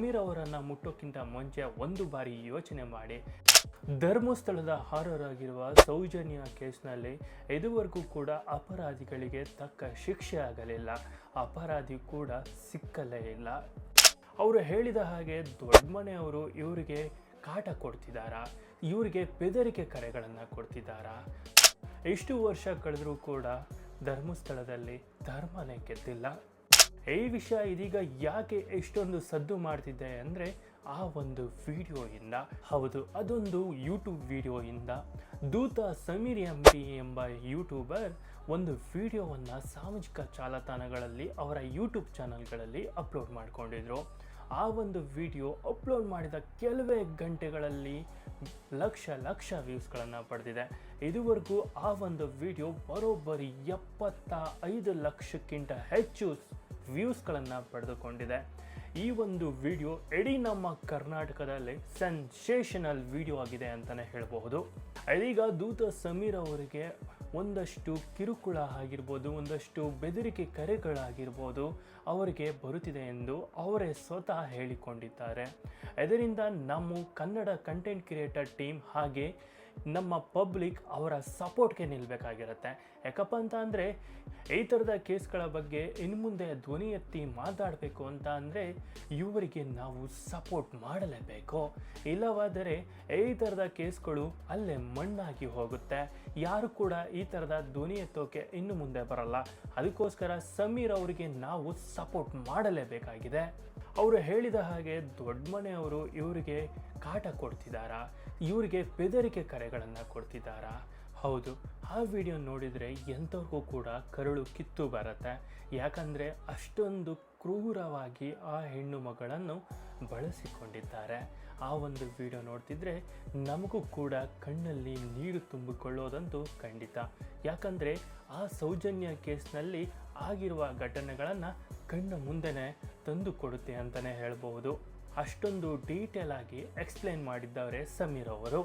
ಸಮೀರ್ ಅವರನ್ನು ಮುಟ್ಟೋಕ್ಕಿಂತ ಮುಂಚೆ ಒಂದು ಬಾರಿ ಯೋಚನೆ ಮಾಡಿ. ಧರ್ಮಸ್ಥಳದ ಹಾರರ್ ಆಗಿರುವ ಸೌಜನ್ಯ ಕೇಸ್ನಲ್ಲಿ ಇದುವರೆಗೂ ಕೂಡ ಅಪರಾಧಿಗಳಿಗೆ ತಕ್ಕ ಶಿಕ್ಷೆ ಆಗಲಿಲ್ಲ. ಅಪರಾಧಿ ಕೂಡ ಸಿಕ್ಕಲೇ ಇಲ್ಲ. ಅವರು ಹೇಳಿದ ಹಾಗೆ ದೊಡ್ಡ ಮನೆಯವರು ಇವರಿಗೆ ಕಾಟ ಕೊಡ್ತಿದ್ದಾರಾ ಇವರಿಗೆ ಬೆದರಿಕೆ ಕರೆಗಳನ್ನು ಕೊಡ್ತಿದ್ದಾರಾ ಇಷ್ಟು ವರ್ಷ ಕಳೆದರೂ ಕೂಡ ಧರ್ಮಸ್ಥಳದಲ್ಲಿ ಧರ್ಮನೇ ಗೆದ್ದಿಲ್ಲ. ಈ ವಿಷಯ, ಇದೀಗ ಯಾಕೆ ಎಷ್ಟೊಂದು ಸದ್ದು ಮಾಡ್ತಿದ್ದೆ ಅಂದರೆ ಆ ಒಂದು ವಿಡಿಯೋಯಿಂದ, ಹೌದು, ಅದೊಂದು ಯೂಟ್ಯೂಬ್ ವಿಡಿಯೋಯಿಂದ ದೂತ ಸಮೀರ್ ಎಂಬಿ ಎಂಬ ಯೂಟ್ಯೂಬರ್ ಒಂದು ವಿಡಿಯೋವನ್ನು ಸಾಮಾಜಿಕ ಜಾಲತಾಣಗಳಲ್ಲಿ ಅವರ ಯೂಟ್ಯೂಬ್ ಚಾನಲ್ಗಳಲ್ಲಿ ಅಪ್ಲೋಡ್ ಮಾಡಿಕೊಂಡಿದ್ರು. ಆ ಒಂದು ವಿಡಿಯೋ ಅಪ್ಲೋಡ್ ಮಾಡಿದ ಕೆಲವೇ ಗಂಟೆಗಳಲ್ಲಿ ಲಕ್ಷ ಲಕ್ಷ ವ್ಯೂಸ್ಗಳನ್ನು ಪಡೆದಿದೆ. ಇದುವರೆಗೂ ಆ ಒಂದು ವಿಡಿಯೋ ಬರೋಬ್ಬರಿ ಎಪ್ಪತ್ತ ಐದು ಲಕ್ಷಕ್ಕಿಂತ ಹೆಚ್ಚು ವ್ಯೂಸ್ಗಳನ್ನು ಪಡೆದುಕೊಂಡಿದೆ. ಈ ಒಂದು ವಿಡಿಯೋ ಇಡೀ ನಮ್ಮ ಕರ್ನಾಟಕದಲ್ಲಿ ಸೆನ್ಸೇಷನಲ್ ವಿಡಿಯೋ ಆಗಿದೆ ಅಂತಲೇ ಹೇಳಬಹುದು. ಇದೀಗ ದೂತ ಸಮೀರ್ ಅವರಿಗೆ ಒಂದಷ್ಟು ಕಿರುಕುಳ ಆಗಿರ್ಬೋದು, ಒಂದಷ್ಟು ಬೆದರಿಕೆ ಕರೆಗಳಾಗಿರ್ಬೋದು ಅವರಿಗೆ ಬರುತ್ತಿದೆ ಎಂದು ಅವರೇ ಸ್ವತಃ ಹೇಳಿಕೊಂಡಿದ್ದಾರೆ. ಇದರಿಂದ ನಮ್ಮ ಕನ್ನಡ ಕಂಟೆಂಟ್ ಕ್ರಿಯೇಟರ್ ಟೀಮ್ ಹಾಗೆ ನಮ್ಮ ಪಬ್ಲಿಕ್ ಅವರ ಸಪೋರ್ಟ್ಗೆ ನಿಲ್ಲಬೇಕಾಗಿರುತ್ತೆ ಯಾಕಪ್ಪ ಅಂತ ಅಂದರೆ, ಈ ಥರದ ಕೇಸ್ಗಳ ಬಗ್ಗೆ ಇನ್ನು ಮುಂದೆ ಧ್ವನಿ ಎತ್ತಿ ಮಾತಾಡಬೇಕು ಅಂತ ಅಂದರೆ, ಇವರಿಗೆ ನಾವು ಸಪೋರ್ಟ್ ಮಾಡಲೇಬೇಕು. ಇಲ್ಲವಾದರೆ, ಈ ಥರದ ಕೇಸ್ಗಳು ಅಲ್ಲೇ ಮಣ್ಣಾಗಿ ಹೋಗುತ್ತೆ. ಯಾರು ಕೂಡ ಈ ಥರದ ಧ್ವನಿ ಎತ್ತೋಕೆ ಇನ್ನು ಮುಂದೆ ಬರಲ್ಲ. ಅದಕ್ಕೋಸ್ಕರ ಸಮೀರ್ ಅವರಿಗೆ ನಾವು ಸಪೋರ್ಟ್ ಮಾಡಲೇಬೇಕಾಗಿದೆ. ಅವರು ಹೇಳಿದ ಹಾಗೆ ದೊಡ್ಡ ಮನೆಯವರು ಇವರಿಗೆ ಕಾಟ ಕೊಡ್ತಿದ್ದಾರಾ? ಇವರಿಗೆ ಬೆದರಿಕೆ ಕರೆಗಳನ್ನು ಕೊಡ್ತಿದ್ದಾರಾ? ಹೌದು, ಆ ವಿಡಿಯೋ ನೋಡಿದರೆ ಎಂಥವ್ರಿಗೂ ಕೂಡ ಕರುಳು ಕಿತ್ತು ಬರುತ್ತೆ. ಯಾಕಂದರೆ ಅಷ್ಟೊಂದು ಕ್ರೂರವಾಗಿ ಆ ಹೆಣ್ಣು ಮಗಳನ್ನು ಬಳಸಿಕೊಂಡಿದ್ದಾರೆ. ಆ ಒಂದು ವಿಡಿಯೋ ನೋಡ್ತಿದ್ರೆ ನಮಗೂ ಕೂಡ ಕಣ್ಣಲ್ಲಿ ನೀರು ತುಂಬಿಕೊಳ್ಳೋದಂತೂ ಖಂಡಿತ. ಯಾಕಂದರೆ ಆ ಸೌಜನ್ಯ ಕೇಸ್ನಲ್ಲಿ ಆಗಿರುವ ಘಟನೆಗಳನ್ನು ಕಣ್ಣ ಮುಂದೆನೇ ತಂದು ಕೊಡುತ್ತೆ ಅಂತಲೇ ಹೇಳ್ಬೋದು ಅಷ್ಟೊಂದು ಡೀಟೇಲ್ ಆಗಿ ಎಕ್ಸ್ಪ್ಲೈನ್ ಮಾಡಿದ್ದಾರೆ ಸಮೀರ್ ಅವರು.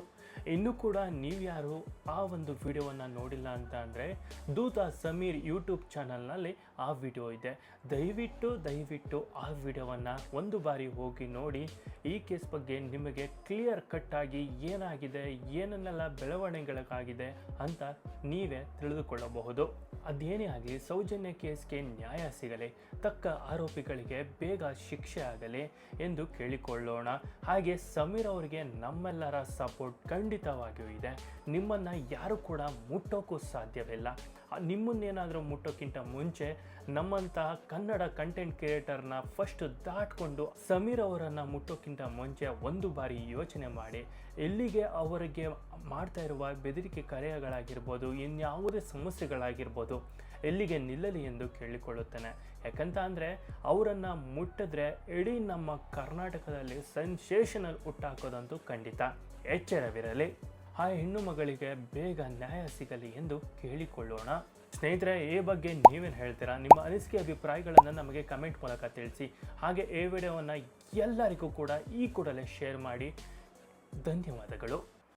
ಇನ್ನೂ ಕೂಡ ನೀವು ಯಾರು ಆ ಒಂದು ವಿಡಿಯೋವನ್ನು ನೋಡಿಲ್ಲ ಅಂತ ಅಂದರೆ ದೂತ ಸಮೀರ್ ಯೂಟ್ಯೂಬ್ ಚಾನಲ್ನಲ್ಲಿ ಆ ವಿಡಿಯೋ ಇದೆ. ದಯವಿಟ್ಟು ದಯವಿಟ್ಟು ಆ ವಿಡಿಯೋವನ್ನು ಒಂದು ಬಾರಿ ಹೋಗಿ ನೋಡಿ. ಈ ಕೇಸ್ ಬಗ್ಗೆ ನಿಮಗೆ ಕ್ಲಿಯರ್ ಕಟ್ಟಾಗಿ ಏನಾಗಿದೆ, ಏನನ್ನೆಲ್ಲ ಬೆಳವಣಿಗೆಗಳಾಗಿದೆ ಅಂತ ನೀವೇ ತಿಳಿದುಕೊಳ್ಳಬಹುದು. ಅದೇನೇ ಆಗಲಿ, ಸೌಜನ್ಯ ಕೇಸ್ಗೆ ನ್ಯಾಯ ಸಿಗಲಿ, ತಕ್ಕ ಆರೋಪಿಗಳಿಗೆ ಬೇಗ ಶಿಕ್ಷೆ ಆಗಲಿ ಎಂದು ಕೇಳಿಕೊಳ್ಳೋಣ. ಹಾಗೆ ಸಮೀರ್ ಅವರಿಗೆ ನಮ್ಮೆಲ್ಲರ ಸಪೋರ್ಟ್ ಖಂಡಿತವಾಗಿಯೂ ಇದೆ. ನಿಮ್ಮನ್ನು ಯಾರು ಕೂಡ ಮುಟ್ಟೋಕ್ಕೂ ಸಾಧ್ಯವಿಲ್ಲ. ನಿಮ್ಮನ್ನೇನಾದರೂ ಮುಟ್ಟೋಕ್ಕಿಂತ ಮುಂಚೆ ನಮ್ಮಂತಹ ಕನ್ನಡ ಕಂಟೆಂಟ್ ಕ್ರಿಯೇಟರ್ನ ಫಸ್ಟ್ ದಾಟ್ಕೊಂಡು ಸಮೀರ್ ಅವರನ್ನು ಮುಟ್ಟೋಕ್ಕಿಂತ ಮುಂಚೆ ಒಂದು ಬಾರಿ ಯೋಚನೆ ಮಾಡಿ, ಎಲ್ಲಿಗೆ ಅವರಿಗೆ ಮಾಡ್ತಾ ಇರುವ ಬೆದರಿಕೆ ಕರೆಗಳಾಗಿರ್ಬೋದು, ಇನ್ಯಾವುದೇ ಸಮಸ್ಯೆಗಳಾಗಿರ್ಬೋದು, ಎಲ್ಲಿಗೆ ನಿಲ್ಲಲಿ ಎಂದು ಕೇಳಿಕೊಳ್ಳುತ್ತೇನೆ. ಯಾಕಂತ ಅಂದರೆ ಅವರನ್ನು ಮುಟ್ಟಿದ್ರೆ ಇಡೀ ನಮ್ಮ ಕರ್ನಾಟಕದಲ್ಲಿ ಸೆನ್ಸೇಷನಲ್ ಹುಟ್ಟಾಕೋದಂತೂ ಖಂಡಿತ. ಎಚ್ಚರವಿರಲಿ. ಆ ಹೆಣ್ಣು ಮಗಳಿಗೆ ಬೇಗ ನ್ಯಾಯ ಸಿಗಲಿ ಎಂದು ಕೇಳಿಕೊಳ್ಳೋಣ. ಸ್ನೇಹಿತರೆ, ಈ ಬಗ್ಗೆ ನೀವೇನು ಹೇಳ್ತೀರಾ? ನಿಮ್ಮ ಅನಿಸಿಕೆ ಅಭಿಪ್ರಾಯಗಳನ್ನು ನಮಗೆ ಕಮೆಂಟ್ ಮೂಲಕ ತಿಳಿಸಿ. ಹಾಗೆ ಈ ವಿಡಿಯೋವನ್ನು ಎಲ್ಲರಿಗೂ ಕೂಡ ಈ ಕೂಡಲೇ ಶೇರ್ ಮಾಡಿ. ಧನ್ಯವಾದಗಳು.